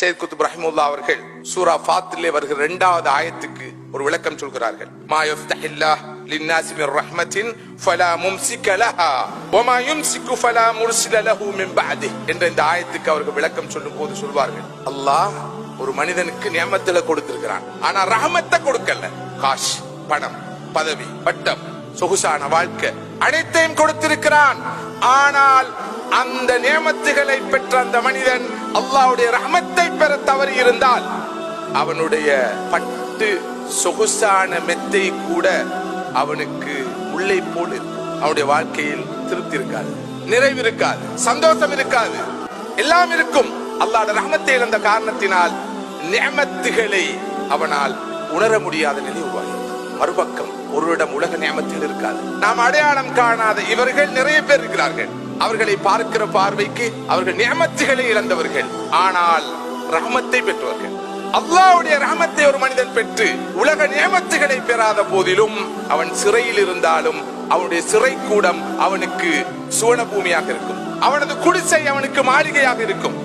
சையத் குத்துப் ரஹிமுல்லா அவர்கள் சூரா ஃபாத்திலே வருகிற இரண்டாவது ஆயத்துக்கு ஒரு விளக்கம் சொல்கிறார்கள். மா யஃப்தஹில்லா லின்னாசி மிர் ரஹ்மத்தின் ஃபலா மும்சிக லஹா வமா யும்சிகு ஃபலா முர்சில லஹு மின் பஅதிஹ் என்ற இந்த ஆயத்துக்கு அவர்கள் விளக்கம் சொல்லும் போது சொல்வார்கள். அல்லாஹ் ஒரு மனிதனுக்கு நியமத்துல கொடுத்திருக்கிறான். ஆனா ரஹமத்தை கொடுக்கல. காஷ் பணம் பதவி பட்டம் சொகுசான வாழ்க்கை அனைத்தையும் கொடுத்திருக்கிறான். ஆனால் அந்த நியமத்துகளை பெற்ற அந்த மனிதன் அல்லாவுடைய ரஹமத்தை பெற தவறி இருந்தால் அவனுடைய பட்டு சொகுசான மெத்தை கூட அவனுக்கு உள்ளே போடு அவனுடைய வாழ்க்கையில் திருப்தி இருக்காது நிறைவு இருக்காது சந்தோஷம் இருக்காது. எல்லாம் இருக்கும். அல்லாட ரஹமத்தை இழந்த காரணத்தினால் நியமத்துகளை அவனால் உணர முடியாத நிலை உருவாகி மறுபக்கம் ஒருவரிடம் உலக நியமத்தில் இருக்காது. நாம் அடையாளம் காணாத இவர்கள் நிறைய பேர் இருக்கிறார்கள். அவர்களை பார்க்கிற பார்வைக்கு அவர்கள் நியமத்துகளை இழந்தவர்கள். ஆனால் ரஹமத்தை பெற்றவர்கள். அல்லாவுடைய ரஹமத்தை ஒரு மனிதன் பெற்று உலக நியமத்துகளை பெறாத போதிலும் அவன் சிறையில் இருந்தாலும் அவனுடைய சிறை கூடம் அவனுக்கு சுவன பூமியாக இருக்கும். அவனது குடிசை அவனுக்கு மாளிகையாக இருக்கும்.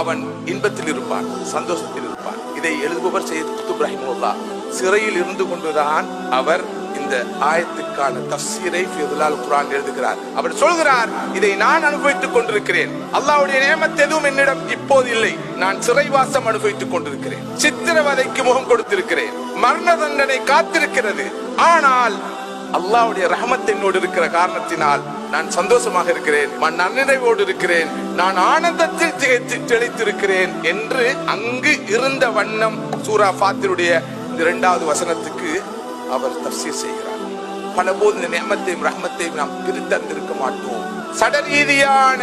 அவன் இன்பத்தில் இருப்பான் சந்தோஷத்தில் இருப்பான். இதை எழுதுபவர் செய்து குத்துப் ரஹிமுல்லா சிறையில் இருந்து கொண்டுதான் அவர் இந்த ஆயத்துக்கான தப்சீரை ஃபிதுலால் குரான் எழுதுகிறார். அவர் சொல்கிறார் இதை நான் அனுபவித்துக் கொண்டிருக்கிறேன். அல்லாவுடைய நியமத் எதுவும் என்னிடம் இப்போது இல்லை. நான் சிறைவாசம் அனுபவித்துக் கொண்டிருக்கிறேன். சித்திரவதைக்கு முகம் கொடுத்திருக்கிறேன். மரண தண்டனை காத்திருக்கிறது. ஆனால் அல்லாவுடைய ரஹமத் என்னோடு இருக்கிற காரணத்தினால் நான் சந்தோஷமாக இருக்கிறேன். நான் நன்னிறைவோடு இருக்கிறேன். நான் ஆனந்தத்தில் திகைத்து தெளித்திருக்கிறேன் என்று அங்கு இருந்த வண்ணம் சூரா ஃபாத்திருடைய இந்த இரண்டாவது வசனத்துக்கு அவர் தப்சீர் செய்கிறார். பல போது இந்த ரஹமத்தையும் நாம் பிரித்தறிந்திருக்க மாட்டோம். சடரீதியான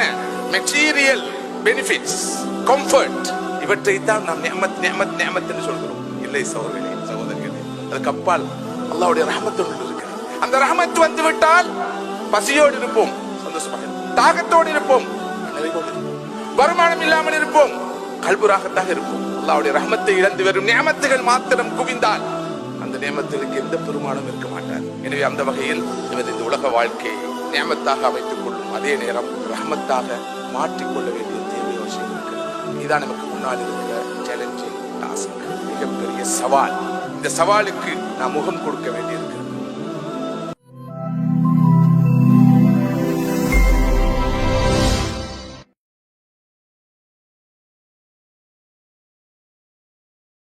மெட்டீரியல் பெனிஃபிட்ஸ் கம்ஃபர்ட் இவற்றை தான் நாம் நேமத் நேமத் நியமத் என்று சொல்கிறோம். இல்லை சகோதரர்களே சகோதரிகளே அதுக்கு அப்பால் அல்லாவுடைய ரஹமத்தோடு இருக்கிறது அந்த ரஹமத் வந்து விட்டால் பசியோடு இருப்போம் சந்தோஷமாக தாகத்தோடு இருப்போம் வருமானம் இல்லாமல் இருப்போம் கல்புராகத்தாக இருப்போம். அல்லாவுடைய ரஹமத்தை இழந்து வரும் நியமத்துகள் மாத்திரம் குவிந்தால் அந்த நியமத்திற்கு எந்த பெருமானம் இருக்க மாட்டார். எனவே அந்த வகையில் நமது இந்த உலக வாழ்க்கையை நியமத்தாக அமைத்துக் கொள்ளும் அதே நேரம் ரஹமத்தாக மாற்றிக்கொள்ள வேண்டிய தேவை அவசியம் இருக்கிறது இதுதான் நமக்கு முன்னால் இருக்கிற சேலஞ்சிங் டாஸ்க் மிகப்பெரிய சவால். இந்த சவாலுக்கு நாம் முகம் கொடுக்க வேண்டியது